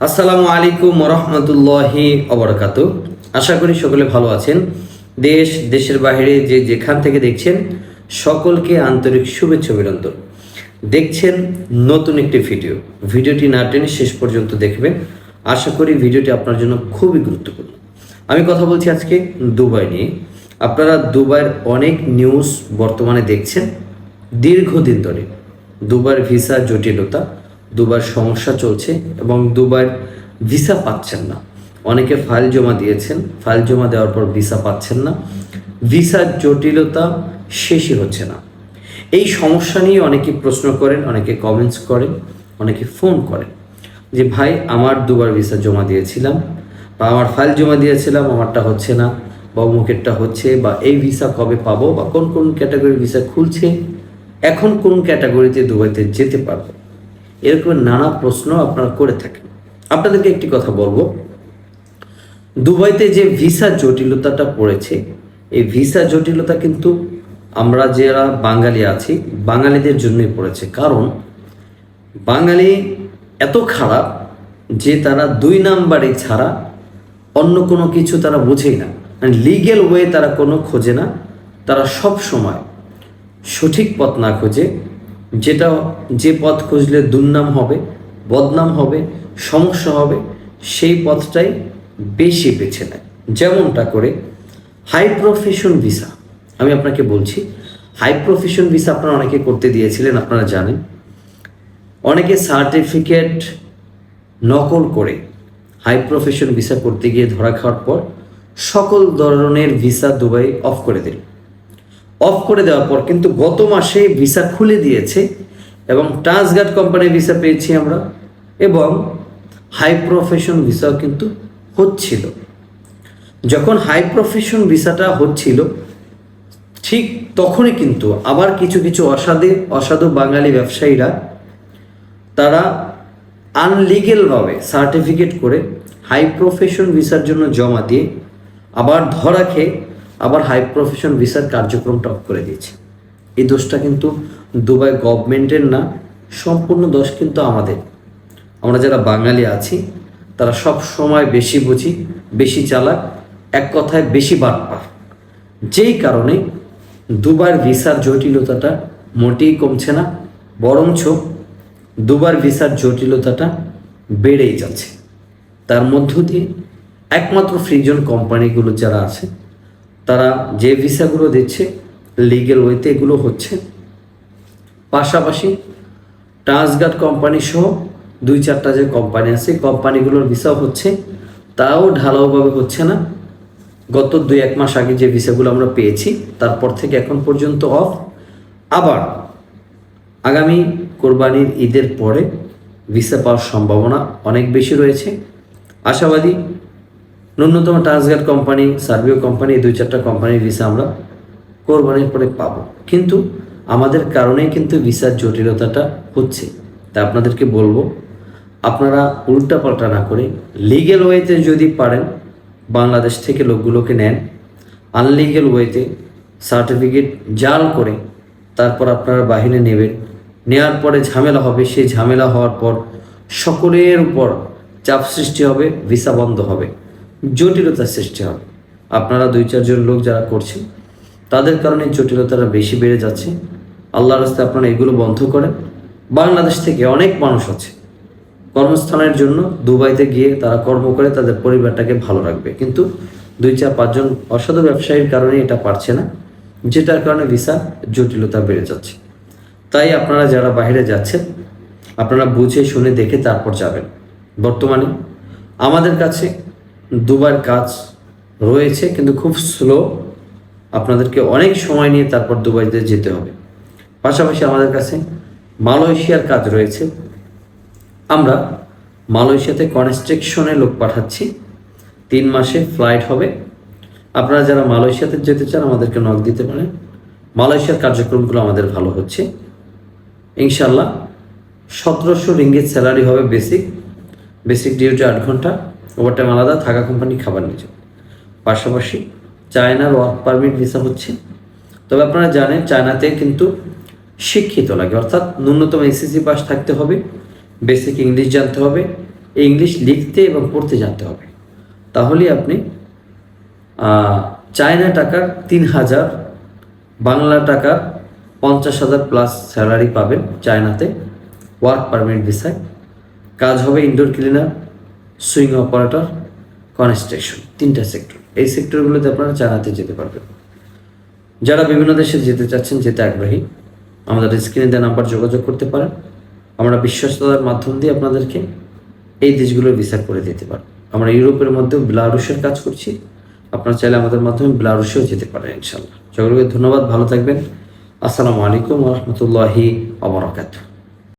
আসসালামু আলাইকুম রহমতুল্লাহি অবরাকাত আশা করি সকলে ভালো আছেন। দেশ, দেশের বাইরে যে যেখান থেকে দেখছেন, সকলকে আন্তরিক শুভেচ্ছা অভিনন্দন। দেখছেন নতুন একটি ভিডিও। ভিডিওটি না টেনে শেষ পর্যন্ত দেখবেন। আশা করি ভিডিওটি আপনার জন্য খুবই গুরুত্বপূর্ণ। আমি কথা বলছি আজকে দুবাই নিয়ে। আপনারা দুবাইয়ের অনেক নিউজ বর্তমানে দেখছেন। দীর্ঘদিন ধরে দুবার ভিসা জটিলতা দুবার সমস্যা চলছে এবং দুবার ভিসা পাচ্ছেন না। অনেকে ফাইল জমা দিয়েছেন, ফাইল জমা দেওয়ার পর ভিসা পাচ্ছেন না। ভিসার জটিলতা শেষই হচ্ছে না। এই সমস্যা নিয়ে অনেকে প্রশ্ন করেন, অনেকে কমেন্টস করেন, অনেকে ফোন করেন যে, ভাই, আমার দুবার ভিসা জমা দিয়েছিলাম বা আমার ফাইল জমা দিয়েছিলাম, আমারটা হচ্ছে না বা অমুকেরটা হচ্ছে বা এই ভিসা কবে পাবো বা কোন কোন ক্যাটাগরির ভিসা খুলছে? এখন কোন ক্যাটাগরিতে দুবাইতে যেতে পারব? এরকম নানা প্রশ্ন আপনারা করে থাকেন। আপনাদেরকে একটি কথা বলব। দুবাইতে যে ভিসা জটিলতাটা পড়েছে, এই ভিসা জটিলতা কিন্তু আমরা যারা বাঙালি আছি, বাঙালিদের জন্যই পড়েছে। কারণ বাঙালি এত খারাপ যে তারা দুই নাম্বারে ছাড়া অন্য কোনো কিছু তারা বোঝেই না। মানে লিগেল ওয়ে তারা কোনো খোঁজে না। তারা সব সময় সঠিক পথ না খোঁজে যেটা যে পথ খুঁজলে দুর্নাম হবে, বদনাম হবে, সমস্যা হবে, সেই পথটাই বেশি বেছে নেয়। যেমনটা করে হাই প্রফেশন ভিসা আমি আপনাকে বলছি হাই প্রফেশন ভিসা আপনারা অনেকে করতে দিয়েছিলেন, আপনারা জানেন। অনেকে সার্টিফিকেট নকল করে হাই প্রফেশন ভিসা করতে গিয়ে ধরা খাওয়ার পর সকল ধরনের ভিসা দুবাই অফ করে দিল। অফ করে দেওয়ার পর কিন্তু গত মাসে ভিসা খুলে দিয়েছে এবং ট্রান্সগার্ড কোম্পানির ভিসা পেয়েছি আমরা এবং হাই প্রফেশন ভিসাও কিন্তু হচ্ছিল। যখন হাই প্রফেশন ভিসাটা হচ্ছিল, ঠিক তখনই কিন্তু আবার কিছু কিছু অসাধু অসাধু বাঙালি ব্যবসায়ীরা তারা আনলিগেলভাবে সার্টিফিকেট করে হাই প্রফেশন ভিসার জন্য জমা দিয়ে আবার ধরা খেয়ে আবার হাই প্রফেশন ভিসার কার্যক্রম টপ করে দিয়েছে। এই দোষটা কিন্তু দুবাই গভর্নমেন্টের না, সম্পূর্ণ দোষ কিন্তু আমাদের। আমরা যারা বাঙালি আছি, তারা সব সময় বেশি বুঝি, বেশি চালাক, এক কথায় বেশি বাটপা যেই কারণে দুবার ভিসার জটিলতাটা মোটেই কমছে না, বরঞ্চ দুবার ভিসার জটিলতাটা বেড়েই যাচ্ছে। তার মধ্য দিয়ে একমাত্র ফ্রিজন কোম্পানিগুলো যারা আছে তারা যে ভিসাগুলো দিচ্ছে লিগেল ওয়েতে এগুলো হচ্ছে। পাশাপাশি ট্রান্সগার্ড কোম্পানি সহ দুই চারটা যে কোম্পানি আছে কোম্পানিগুলোর ভিসাও হচ্ছে, তাও ঢালাওভাবে হচ্ছে না। গত দুই এক মাস আগে যে ভিসাগুলো আমরা পেয়েছি, তারপর থেকে এখন পর্যন্ত অফ আবার আগামী কোরবানির ঈদের পরে ভিসা পাওয়ার সম্ভাবনা অনেক বেশি রয়েছে। আশাবাদী ন্যূনতম ট্রান্সগার্ড কোম্পানি সার্ভিও কোম্পানি দুই চারটা কোম্পানির ভিসা আমরা কোরবানির পরে পাবো। কিন্তু আমাদের কারণেই কিন্তু ভিসার জটিলতাটা হচ্ছে। তা আপনাদেরকে বলব, আপনারা উল্টাপাল্টা না করে লিগেল ওয়েতে যদি পারেন, বাংলাদেশ থেকে লোকগুলোকে নেন আনলিগেল ওয়েতে সার্টিফিকেট জাল করে তারপর আপনারা বাহিরে নেবেন। নেওয়ার পরে ঝামেলা হবে, সেই ঝামেলা হওয়ার পর সকলের উপর চাপ সৃষ্টি হবে ভিসা বন্ধ হবে। জটিলতার সৃষ্টি হবে। আপনারা দুই চারজন লোক যারা করছেন তাদের কারণে জটিলতাটা বেশি বেড়ে যাচ্ছে। আল্লাহর রাস্তায় আপনারা এগুলো বন্ধ করেন। বাংলাদেশ থেকে অনেক মানুষ আছে, কর্মস্থানের জন্য দুবাইতে গিয়ে তারা কর্ম করে তাদের পরিবারটাকে ভালো রাখবে। কিন্তু দুই, চার পাঁচজন অসাধু ব্যবসায়ীর কারণে এটা পারছে না, যেটার কারণে ভিসা জটিলতা বেড়ে যাচ্ছে। তাই আপনারা যারা বাইরে যাচ্ছেন, আপনারা বুঝে শুনে দেখে তারপর যাবেন। বর্তমানে আমাদের কাছে দুবার কাজ রয়েছে, কিন্তু খুব স্লো আপনাদেরকে অনেক সময় নিয়ে তারপর দুবাইতে যেতে হবে। পাশাপাশি আমাদের কাছে মালয়েশিয়ার কাজ রয়েছে। আমরা মালয়েশিয়াতে কনস্ট্রাকশনে লোক পাঠাচ্ছি। তিন মাসে ফ্লাইট হবে। আপনারা যারা মালয়েশিয়াতে যেতে চান, আমাদেরকে নক দিতে পারেন। মালয়েশিয়ার কার্যক্রমগুলো আমাদের ভালো হচ্ছে। ইনশাল্লাহ সতেরোশো রিঙ্গিত স্যালারি হবে বেসিক বেসিক ডিউটি আট ঘণ্টা। ওভারটাইম আলাদা, থাকা কোম্পানি খাবার যাবে। পাশাপাশি চায়নার ওয়ার্ক পারমিট ভিসা হচ্ছে। তবে আপনারা জানেন চায়নাতে কিন্তু শিক্ষিত লাগে। অর্থাৎ ন্যূনতম এসএসসি পাস থাকতে হবে বেসিক ইংলিশ জানতে হবে ইংলিশ লিখতে এবং পড়তে জানতে হবে। তাহলেই আপনি চায়না টাকার তিন হাজার, বাংলা টাকার পঞ্চাশ হাজার প্লাস স্যালারি পাবেন চায়নাতে ওয়ার্ক পারমিট ভিসায় কাজ হবে indoor cleaner swing operator construction তিনটা সেক্টর। এই সেক্টরগুলোতে আপনারা চায়নাতে যেতে পারবেন। যারা বিভিন্ন দেশে যেতে চাচ্ছেন, যেতে আগ্রহী, আমাদের স্ক্রিনে দেওয়া নাম্বার যোগাযোগ করতে পারেন। আমরা বিশ্বস্ততার মাধ্যম দিয়ে আপনাদেরকে এই দেশগুলোর ভিসা করে দিতে পারব আমরা ইউরোপের মধ্যেও বেলারুশের কাজ করছি। আপনারা চাইলে আমাদের মাধ্যমে বেলারুশেও যেতে পারেন ইনশাল্লাহ সকলকে ধন্যবাদ, ভালো থাকবেন। আসসালামু আলাইকুম রহমতুল্লাহি আবরাকাতুহ